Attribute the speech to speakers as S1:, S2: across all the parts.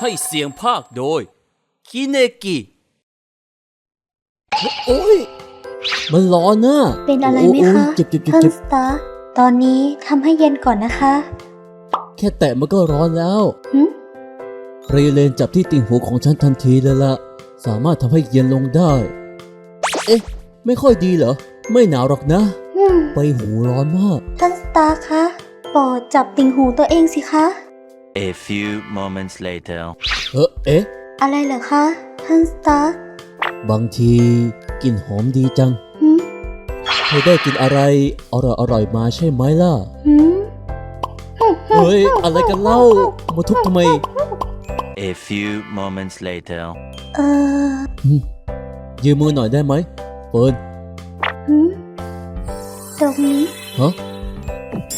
S1: ให้เสียงภาคโดย คิเนกิ
S2: โอ้ย มันร้อนนะ
S3: เป็นอะไรไหม
S2: โย
S3: คะ
S2: เจ็บเจ็บเจ็บ
S3: ท่าน
S2: เจ็บ
S3: สตาร์ตอนนี้ทำให้เย็นก่อนนะคะ
S2: แค่แตะมันก็ร้อนแล้ว
S3: หึ
S2: เรเลนจับที่ติ่งหูของฉันทันทีเลยละสามารถทำให้เย็นลงได้ เอ๊ะ ไม่ค่อยดีเหรอ ไม่หนาวหรอกนะ
S3: อืม
S2: ไปหูร้อนมาก
S3: ท่านสตาร์คะโปรดจับติ่งหูตัวเองสิคะ
S4: A few moments later.
S2: เฮ้อเอ๊ะ
S3: อะไรเหรอคะท่านสตาร์
S2: บางทีกลิ่นหอมดีจัง
S3: หืม
S2: เธอได้กินอะไรอร่อยอร่อยๆมาใช่ไหมล่ะ
S3: หืม
S2: เฮ้ย อะไรกันเล่า มาทุบทำไม
S4: A few moments later.
S3: เออ
S2: ยืมมือหน่อยได้ไหมเฟิร์น
S3: หืมตรงนี้
S2: ฮะ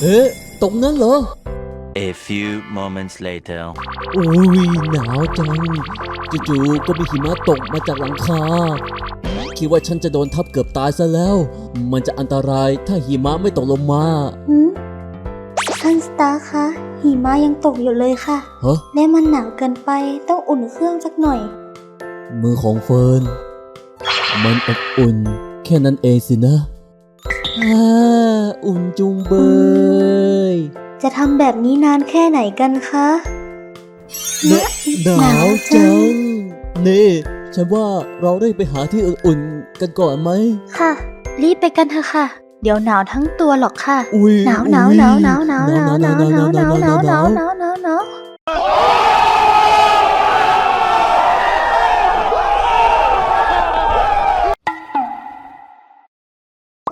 S2: เอ๊ะตรงนั้นเหรอ
S4: A few moments later.
S2: โอ้ยหนาวจังจู่ๆก็มีหิมะตกมาจากหลังคา คิดว่าฉันจะโดนทับเกือบตายซะแล้ว มันจะอันตรายถ้าหิมะไม่ตกลงมา
S3: หืมท่านสตาร์คะหิมะยังตกอยู่เลยค่ะ
S2: ฮะ
S3: และมันหนาวเกินไปต้องอุ่นเครื่องสักหน่อย
S2: มือของเฟิร์น มันอบอุ่น แค่นั้นเองสินะอ่าอุ่นจุงเบย
S3: จะทำแบบนี้นานแค่ไหนกันคะ
S2: หนาหนาวจัง นี่ฉันว่าเราได้ไปหาที่อุ่นๆกันก่อนไหม
S3: ค่ะ รีบไปกันเถอะค่ะ เดี๋ยวหนาวทั้งตัวหรอกค่ะ
S2: อุ้ย
S3: หนาวหนาวหนาวหนาวหนาวหนาวหนาวหนาวหนาวหนาวหนาวหนาวหนาวหนาว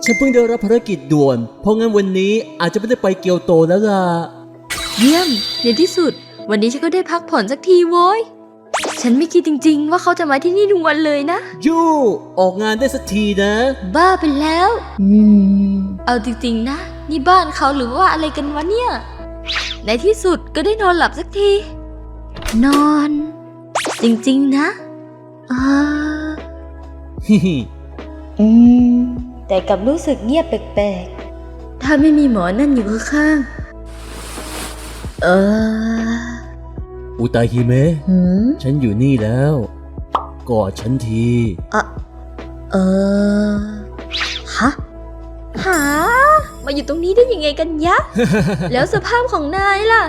S2: ฉันเพิ่งได้รับภารกิจด่วน เพราะงั้นวันนี้อาจจะไม่ได้ไปเกียวโตแล้วล่ะ
S5: เยี่ยมในที่สุด วันนี้ฉันก็ได้พักผ่อนสักทีโว้ย ฉันไม่คิดจริง ๆ ว่าเขาจะมาที่นี่ทุกวันเลยนะ
S2: ยูออกงานได้สักทีนะ
S5: บ้าไปแล้ว
S2: อืม
S5: เอาจริงๆนะ นี่บ้านเขาหรือว่าอะไรกันวะเนี่ย ในที่สุดก็ได้นอนหลับสักที นอน จริงๆนะอ่า
S2: ฮิฮิ
S3: อืม แต่กลับรู้สึกเงียบแปลก
S5: ถ้าไม่มีหมอนั่นอยู่ข้างๆ เออ
S2: อุตาฮิเมะ
S5: หืม
S2: ฉันอยู่นี่แล้ว กอดฉันที
S5: อะเออ ฮะ หา มาอยู่ตรงนี้ได้ยังไงกันยะ แล้วสภาพของนายล่ะ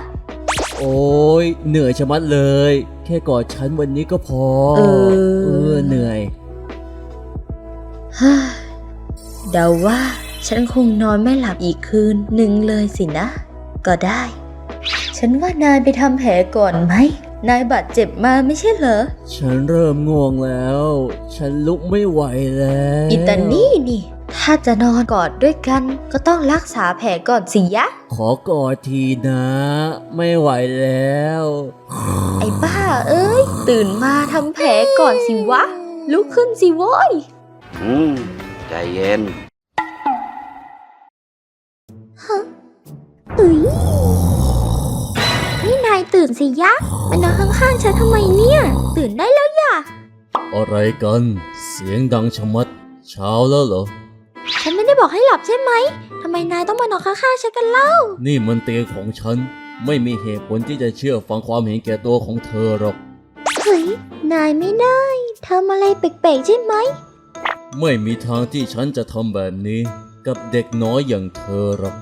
S2: โอ้ยเหนื่อยชะมัดเลย แค่กอดฉันวันนี้ก็พอ
S5: เออ
S2: เออเหนื่อย
S5: เฮ้ย เดาว่าฉันคงนอนไม่หลับอีกคืนหนึ่งเลยสินะ ก็ได้ ฉันว่านายไปทำแผลก่อนไหม นายบาดเจ็บมาไม่ใช่เหรอ
S2: ฉันเริ่มง่วงแล้ว ฉันลุกไม่ไหวแล้ว
S5: อิตานี่นี่ ถ้าจะนอนกอดด้วยกัน ก็ต้องรักษาแผลก่อนสิยะ
S2: ขอกอดทีนะ ไม่ไหวแล้ว
S5: ไอ้บ้าเอ้ย ตื่นมาทำแผลก่อนสิวะ ลุกขึ้นสิโว้ย
S6: อืม ใจเย็น
S3: ๆอุ๊ยนี่นายตื่นสิยะมานอนข้างๆฉันทำไมเนี่ย ตื่นได้แล้วอย่า
S2: อะไรกัน เสียงดังชะมัด เช้าแล้วเหรอ
S3: ฉันไม่ได้บอกให้หลับใช่ไหม ทำไมนายต้องมานอนข้างๆฉันกันเล่า
S2: นี่มันเตียงของฉัน ไม่มีเหตุผลที่จะเชื่อฟังความเห็นแก่ตัวของเธอหรอก
S3: เฮ้ย นายไม่ได้ ทำอะไรแปลกๆใช่ไหม
S2: ไม่มีทางที่ฉันจะทำแบบนี้ กับเด็กน้อยอย่างเธอหรอก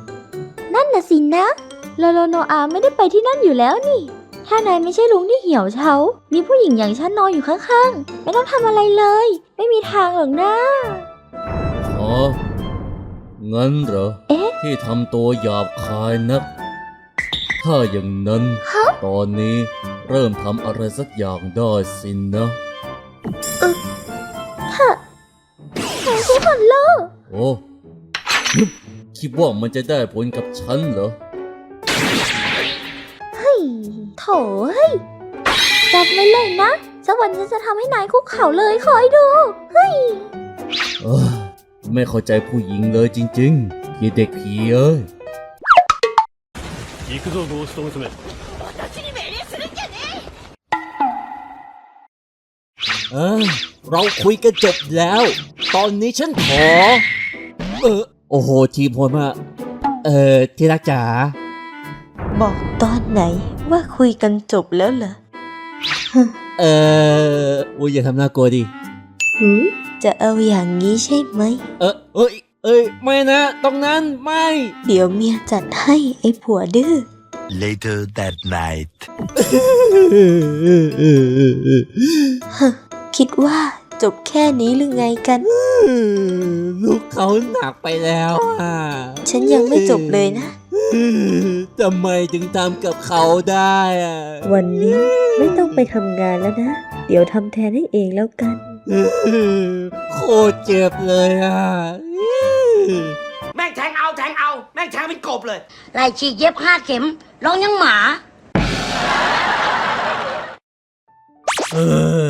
S3: นั่นน่ะสินะโลโลโนอาไม่ได้ไปที่นั่นอยู่แล้วนี่ ถ้านายไม่ใช่ลุงที่เหี่ยวเฉา มีผู้หญิงอย่างฉันนอนอยู่ข้างๆ ไม่ต้องทำอะไรเลย ไม่มีทางหรอกนะ
S2: อ๋อ งั้นเหรอ
S3: เอ๊ะ
S2: ที่ทำตัวหยาบคายนัก ถ้าอย่างนั้นตอนนี้เริ่มทำอะไรสักอย่างได้สินนะ
S3: น โอ้
S2: ฮึบคิดว่ามันจะได้ผลกับฉันเหรอ
S3: เฮ้ยโถเฮ้ยจำไว้เลยนะ สักวันฉันจะทำให้นายคุกเข่าเลยคอยดู เฮ้ย
S2: เอ้ยไม่เข้าใจผู้หญิงเลยจริงๆยี่เด็กผีเอ้ย
S7: 行くぞゴースト娘
S2: เอ้ยเราคุยกันจบแล้ว ตอนนี้ฉันขอ เออ โอ้โห ทีมโหดมากเออ ที่รักจ๋า
S3: บอกตอนไหนว่าคุยกันจบแล้วเหรอ
S2: เอออุ้ยอย่าทำหน้ากลัวดิ
S5: หืมจะเอาอย่างนี้ใช่ไหม
S2: เออเอ้ย เอ้ย ไม่นะ ตรงนั้นไม่
S5: เดี๋ยวเมียจัดให้ไอ้ผัวดื้อ
S4: Later that night.
S5: คิดว่า จบแค่นี้หรือไงกัน
S2: ลูกเขาหนักไปแล้วอะ
S5: ฉันยังไม่จบเลยนะ
S2: ทำไมถึงทำกับเขาได้อะ
S5: วันนี้ไม่ต้องไปทำงานแล้วนะ เดี๋ยวทำแทนให้เองแล้วกัน
S2: โคตรเจ็บเลยอะ
S7: แม่งแทงเอาแทงเอา แม่งแทงเป็นกบเลย
S8: ไล่ฉีกเย็บห้าเข็มร้องยังหมา
S2: เอ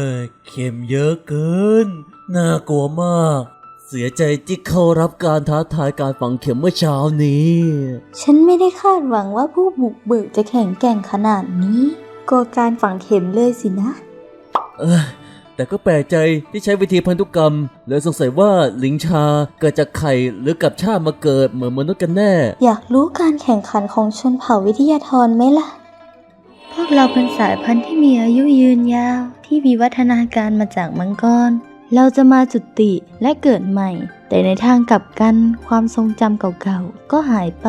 S2: อเข็มเยอะเกิน น่ากลัวมาก เสียใจที่เข้ารับการท้าทายการฝังเข็มเมื่อเช้านี้
S3: ฉันไม่ได้คาดหวังว่าผู้บุกเบิกจะแข็งแกร่งขนาดนี้กลัวการฝังเข็มเลยสินะ
S2: เออแต่ก็แปลกใจที่ใช้วิธีพันธุกรรมเลยสงสัยว่าลิงชาเกิดจากไข่หรือกับชาติมาเกิดเหมือนมนุษย์กันแน่
S3: อยากรู้การแข่งขันของชนเผ่าวิทยาธรไหมล่ะ
S5: พวกเราเป็นสายพันธุ์ที่มีอายุยืนยาวที่วิวัฒนาการมาจากมังกร เราจะมาจุติและเกิดใหม่ แต่ในทางกลับกันความทรงจำเก่าๆ ก็หายไป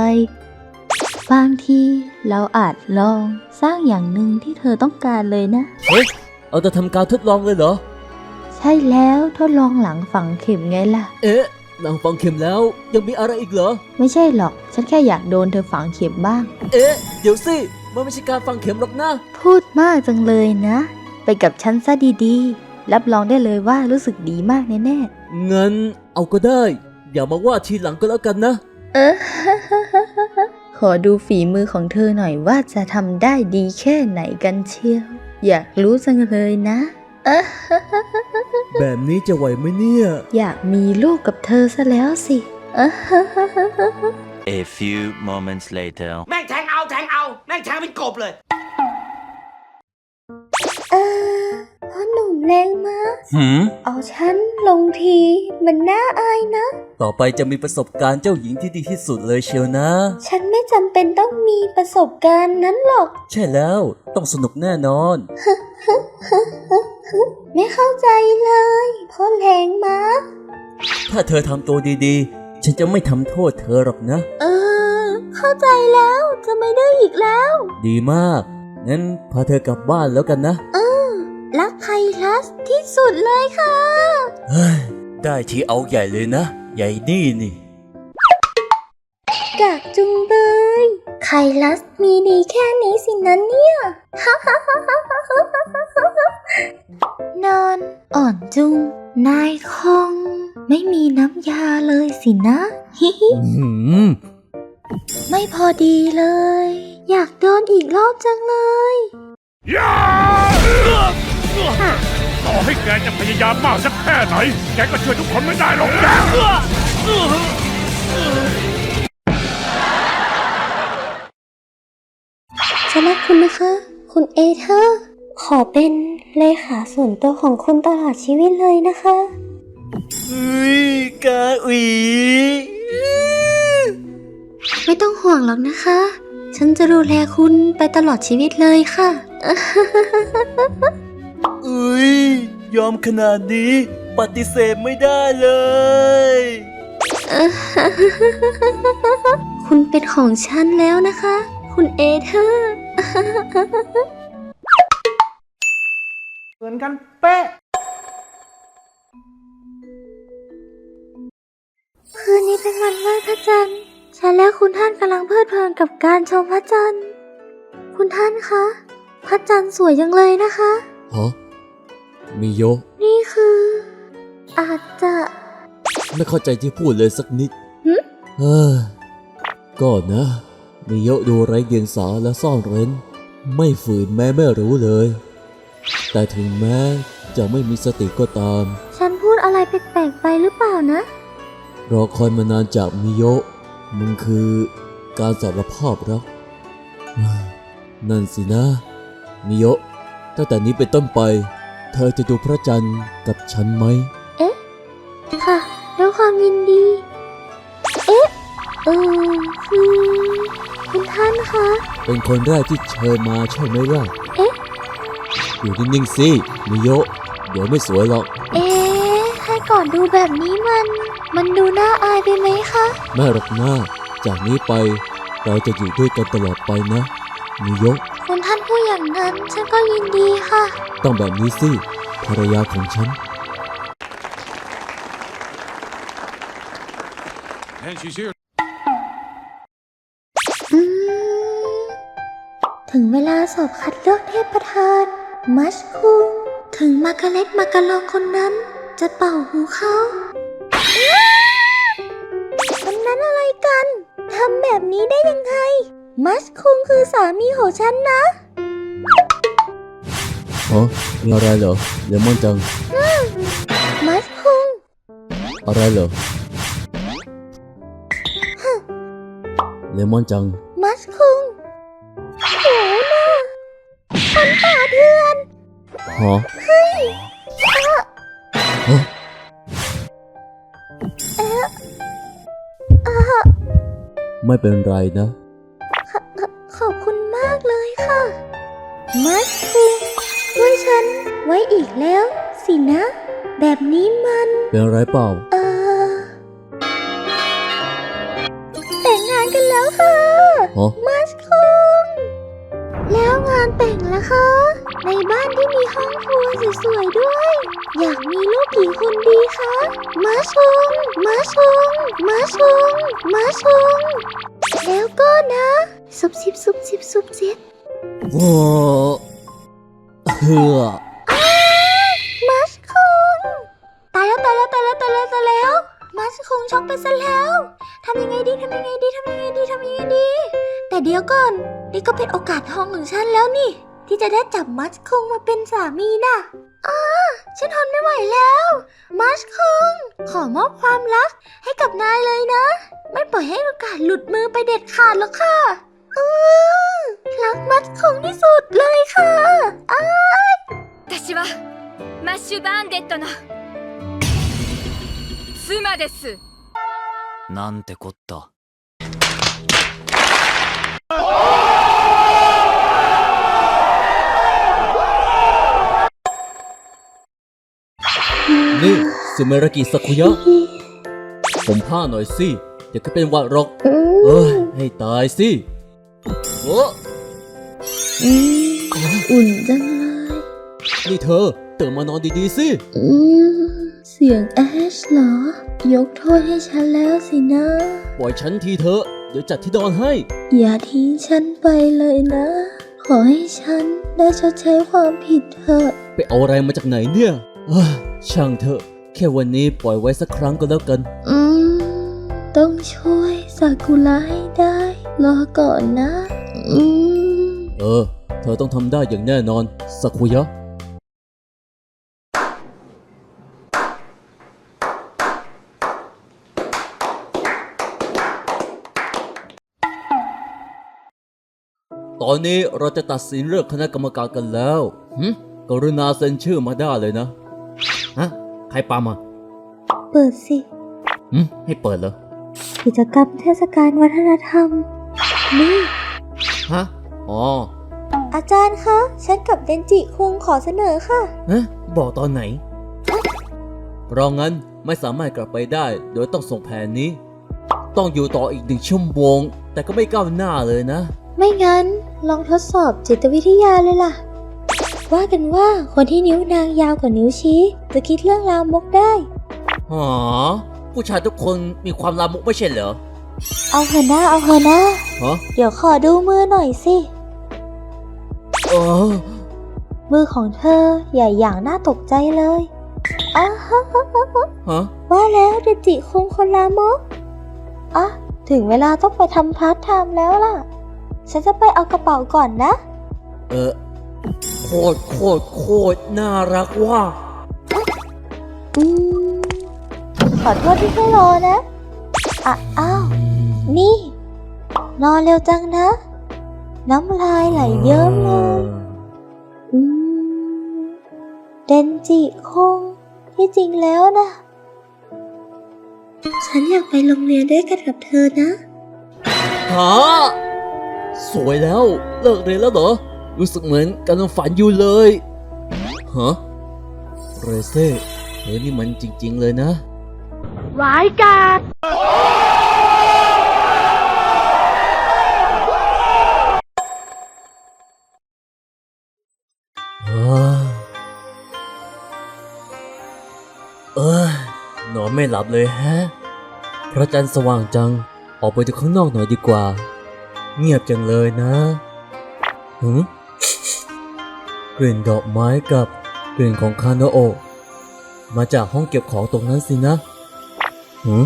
S5: บางทีเราอาจลองสร้างอย่างหนึ่งที่เธอต้องการเลยนะ
S2: เฮ้ย เอาแต่ทำการทดลองเลยเหรอ
S5: ใช่แล้วทดลองหลังฝังเข็มไงล่ะ
S2: เอ๊ะหลังฝังเข็มแล้วยังมีอะไรอีกเหรอ
S5: ไม่ใช่หรอก ฉันแค่อยากโดนเธอฝังเข็มบ้าง
S2: เอ๊ะ เดี๋ยวสิ มันไม่ใช่การฝังเข็มหรอกนะ
S5: พูดมากจังเลยนะ ไปกับฉันซะดีๆ รับรองได้เลยว่ารู้สึกดีมากแน่
S2: งั้นเอาก็ได้ อย่ามาว่าทีหลังก็แล้วกันนะ
S5: ๆเออ ขอดูฝีมือของเธอหน่อยว่าจะทำได้ดีแค่ไหนกันเชียว อยากรู้จังเลยนะเออ
S2: แบบนี้จะไหวไหมเนี่ย
S5: อยากมีลูกกับเธอซะแล้วสิเออ
S4: A few moments later.
S7: แม่งแทงเอาแทงเอา แม่งแทงเป็นกบเลย
S3: เออพ่อหนุ่มแรงมาก
S2: หืม
S3: เอาฉันลงที มันน่าอายนะ
S2: ต่อไปจะมีประสบการณ์เจ้าหญิงที่ดีที่สุดเลยเชียวนะ
S3: ฉันไม่จำเป็นต้องมีประสบการณ์นั้นหรอก
S2: ใช่แล้ว ต้องสนุกแน่นอน
S3: ไม่เข้าใจเลยพ่อแรงมาก
S2: ถ้าเธอทำตัวดีๆ ฉันจะไม่ทำโทษเธอหรอกนะ
S3: เออ เข้าใจแล้วจะไม่ดื้ออีกแล้ว
S2: ดีมาก งั้นพาเธอกลับบ้านแล้วกันนะ
S3: รักไพลัสที่สุดเลยค่ะ
S2: เฮ้ย ได้ทีเอาใหญ่เลยนะ ใหญ่นี่นี่
S3: กากจุงเบยไคลัสมีดีแค่นี้สินะเนี่ย นอนอ่อนจุงนายคง ไม่มีน้ำยาเลยสินะฮิฮิ
S2: อื้อหือ
S3: ไม่พอดีเลย อยากโดนอีกรอบจังเลย
S9: ต่อให้แกจะพยายามมากสักแค่ไหน แกก็ช่วยทุกคนไม่ได้หรอกแก
S3: จะรักคุณนะคะ คุณเอเธอร์ ขอเป็นเลขาส่วนตัวของคุณตลอดชีวิตเลยนะคะ
S2: อุ้ยกาอุ๋ย
S3: ไม่ต้องห่วงหรอกนะคะ ฉันจะดูแลคุณไปตลอดชีวิตเลยค่ะ
S2: อุ้ย ยอมขนาดนี้ ปฏิเสธไม่ได้เลย
S3: คุณเป็นของฉันแล้วนะคะ คุณเอเธอร์
S7: เหมือนกันเป๊ะ
S3: คุณท่านกำลังเพลิดเพลินกับการชมพระจันทร์ คุณท่านคะ พระจันทร์สวยจังเลยนะคะ
S2: ฮะมีโยะ
S3: นี่คือ อาจจะ
S2: ไม่เข้าใจที่พูดเลยสักนิด
S3: หึ
S2: เฮ้ยก็นะมีโยะดูไร้เดียงสาและซ่อนเร้น ไม่ฝืนแม้ไม่รู้เลย แต่ถึงแม้จะไม่มีสติก็ตาม
S3: ฉันพูดอะไรแปลกๆไปหรือเปล่านะ
S2: รอคอยมานานจากมิโยะ มันคือการสารภาพรักนั่นสินะ มิโยะตั้งแต่นี้เป็นต้นไป เธอจะดูพระจันทร์กับฉันไหม
S3: ค่ะด้วยความยินดี เอ๊ะ เออคือคุณท่านคะ
S2: เป็นคนแรกที่เชิญมาใช่ไหมล่ะ
S3: เอ๊ะ
S2: รอยู่นิ่งๆสิ มิโยะเดี๋ยวไม่สวยหรอก
S3: เอ๊ะ ให้ก่อนดูแบบนี้มัน มันดูน่าอายไปไหมคะ
S2: แม่รักหน้า จากนี้ไปเราจะอยู่ด้วยกันตลอดไปนะมิโยะ
S3: คุณท่านพูดอย่างนั้นฉันก็ยินดีค่ะ
S2: ต้องแบบนี้สิภรรยาของฉัน
S9: And she's here.
S3: อืมถึงเวลาสอบคัดเลือกเทพประธาน มัชคุงถึงมากาเล็ตมากาลองคนนั้น จะเป่าหูเขาำแบบนี้ได้ยังไง มัชคุงคือสามีของฉันนะ
S2: ฮะมีอะไรเหรอเลมอนจัง
S3: มัชคุง
S2: อะไรเหรอเลมอนจัง
S3: มัชคุงโหน่ะคนป่าเถื่อน
S2: ฮะ ไม่เป็นไรนะ
S3: ขอบคุณมากเลยค่ะ มัสคุงช่วยฉัน ไว้อีกแล้ว สินะ แบบนี้มัน
S2: เป็นไรเปล่า
S3: เออแต่งงานกันแล้วค่ะ
S2: ฮะ
S3: มัสคุงแล้วงานแต่งล่ะคะ ในบ้านที่มีห้องครัวสวยๆด้วย อยากมีลูกกี่คนดีคะมัสคุงมัสคุงมัสคุงมัสคุงแล้วก็นะซุบซิบซุบซิบซุบซิบ
S2: โอ้เฮือ
S3: มัสคุงตายแล้วตายแล้วตายแล้วตายแล้วตายแล้วมัสคุงช็อกไปซะแล้วทำยังไงดีทำยังไงดีทำยังไงดีทำยังไงดี แต่เดี๋ยวก่อน นี่ก็เป็นโอกาสทองของฉันแล้วนี่ ที่จะได้จับมัสคุงมาเป็นสามีน่ะอ้าฉันทนไม่ไหวแล้ว มัสคุงขอมอบความรักให้กับนายเลยนะ ไม่ปล่อยให้โอกาสหลุดมือไปเด็ดขาดหรอกค่ะอือรักมัสคุงที่สุดเลยค่ะอ้า
S10: 私はマッシュバーンデットの妻です
S1: なんてこった。
S2: สุเมรากิสักุยะ ผมผ้าหน่อยสิเดี๋ยวก็เป็นวัดหรอก เอ้ย ให้ตายสิโอ้
S3: อืมอุ่นจังเลย
S2: นี่เธอตื่นมานอนดีๆสิ
S3: อืมเสียงแอชเหรอ ยกโทษให้ฉันแล้วสินะ
S2: ปล่อยฉันทีเถอะ เดี๋ยวจัดที่นอนให้
S3: อย่าทิ้งฉันไปเลยนะ ขอให้ฉันได้ชดใช้ความผิดเถอะ
S2: ไปเอาอะไรมาจากไหนเนี่ยเอ้ยช่างเถอะ แค่วันนี้ปล่อยไว้สักครั้งก็แล้วกัน
S3: อืม ต้องช่วยซากุระให้ได้ รอก่อนนะ อืม
S2: เออ เธอต้องทำได้อย่างแน่นอนสักุยะ ตอนนี้เราจะตัดสินเรื่องคณะกรรมการกันแล้วหึกรุณาเซ็นชื่อมาได้เลยนะ ฮะใค รปามา
S3: เปิดสิ
S2: หึให้เปิดเหรอ
S3: กิจกรรมเทศกาลวัฒนธรรม นี่
S2: ฮะ อ๋อ
S3: อาจารย์คะ ฉันกับเดนจิคุงขอเสนอค่ะ
S2: ฮะบอกตอนไหน เพราะงั้นไม่สามารถกลับไปได้ โดยต้องส่งแผนนี้ ต้องอยู่ต่ออีกหนึ่งชั่วโมง แต่ก็ไม่ก้าวหน้าเลยนะ
S3: ไม่งั้น ลองทดสอบจิตวิทยาเลยล่ะ ว่ากันว่าคนที่นิ้วนางยาวกว่านิ้วชี้ จะคิดเรื่องราวมกได้
S2: หอผู้ชายทุกคนมีความลามกไม่ใช่เหรอ
S3: เอาเถอะนะเอาเถอะนะ
S2: ฮะ
S3: เดี๋ยวขอดูมือหน่อยสิ
S2: เออ
S3: มือของเธอใหญ่อย่างน่าตกใจเลยอ้าฮะ
S2: ฮะ
S3: ว่าแล้วเดนจิคงคนลามกอะถึงเวลาต้องไปทำพาร์ทไทม์แล้วล่ะ ฉันจะไปเอากระเป๋าก่อนนะ
S2: เออ โคตรโคตรโคตรน่ารักว่า
S3: อืมขอโทษที่ให้รอนะอะอ้าว นี่ นอนเร็วจังนะ น้ำลายไหลเยิ้มเลยอืมเดนจิคงที่จริงแล้วนะ ฉันอยากไปโรงเรียนด้วยกันกับเธอนะ
S2: ฮะ สวยแล้ว เลิกเรียนแล้วเหรอ รู้สึกเหมือนกำลังฝันอยู่เลยฮะเรเซ่เธอนี่มันจริง ๆ เลยนะ
S3: ร้ายกาจ
S2: อ้าเอ้ยนอนไม่หลับเลยแฮะ พระจันทร์สว่างจัง ออกไปดูข้างนอกหน่อยดีกว่า เงียบจังเลยนะหืม กลิ่นดอกไม้กับกลิ่นของคาโนโอะมาจากห้องเก็บของตรงนั้นสินะหืม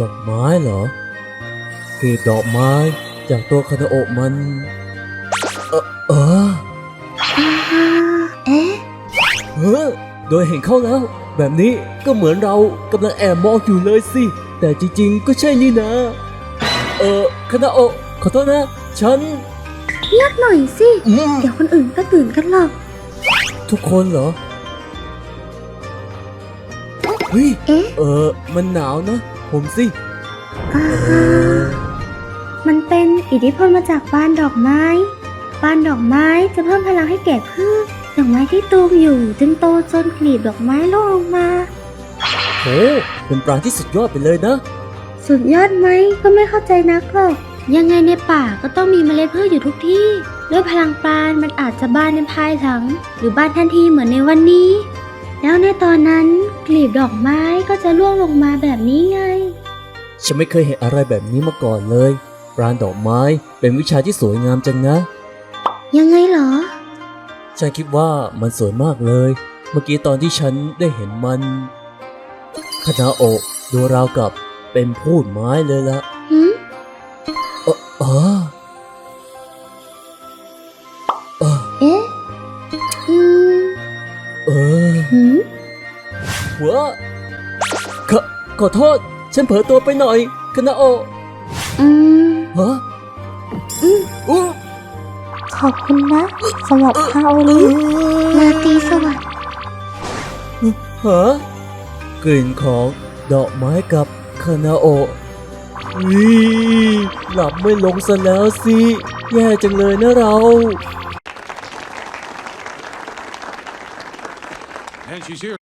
S2: ดอกไม้เหรอกลีบดอกไม้จากตัวคาโนโอะมัน เออเออ
S3: เอ๊ะ
S2: เฮ้อโดยเห็นเข้าแล้ว แบบนี้ก็เหมือนเรากำลังแอบมองอยู่เลยสิ แต่จริงๆ ก็ใช่นี่นะ เออคานาโอะขอโทษนะ ฉัน
S3: เงียบหน่อยสิ
S2: อืม
S3: เดี๋ยวคนอื่นก็ตื่นกันหรอก
S2: ทุกคนเหรอ เฮ้ย
S3: เอ๊ะ
S2: เออ มันหนาวนะ ผมสิ
S3: อ่า
S2: เออ
S3: มันเป็นอิทธิพลมาจากบ้านดอกไม้บ้านดอกไม้จะเพิ่มพลังให้แก่พืชดอกไม้ที่ตูมอยู่จึงโตจนกลีบดอกไม้ร่วงลงมา
S2: โหเป็นปลาที่สุดยอดไปเลยนะ
S3: สุดยอดไหมก็ไม่เข้าใจนักหรอก ยังไงในป่าก็ต้องมีเมล็ดพืชอยู่ทุกที่ด้วยพลังปราณมันอาจจะบานในภายหลัง หรือบานทันทีเหมือนในวันนี้ แล้วในตอนนั้นกลีบดอกไม้ก็จะร่วงลงมาแบบนี้ไง
S2: ฉันไม่เคยเห็นอะไรแบบนี้มาก่อนเลย ปราณดอกไม้เป็นวิชาที่สวยงามจังนะ
S3: ยังไงเหรอ
S2: ฉันคิดว่ามันสวยมากเลย เมื่อกี้ตอนที่ฉันได้เห็นมันคานาโอะดูราวกับเป็นพูดไม้เลยละ เออ
S3: หืม
S2: หัวขอขอโทษ ฉันเผลอตัวไปหน่อยคานาโอะ
S3: อืม
S2: ฮะ
S3: อืม
S2: อู้
S3: ขอบคุณนะสำหรับคาโอ
S2: เอ
S3: ลิ
S2: อ
S3: ลาตรีสวัสดิ์
S2: ฮะกลิ่นของดอกไม้กับคานาโอะวิหลับไม่ลงซะแล้วสิ แย่จังเลยนะเรา
S9: And she's here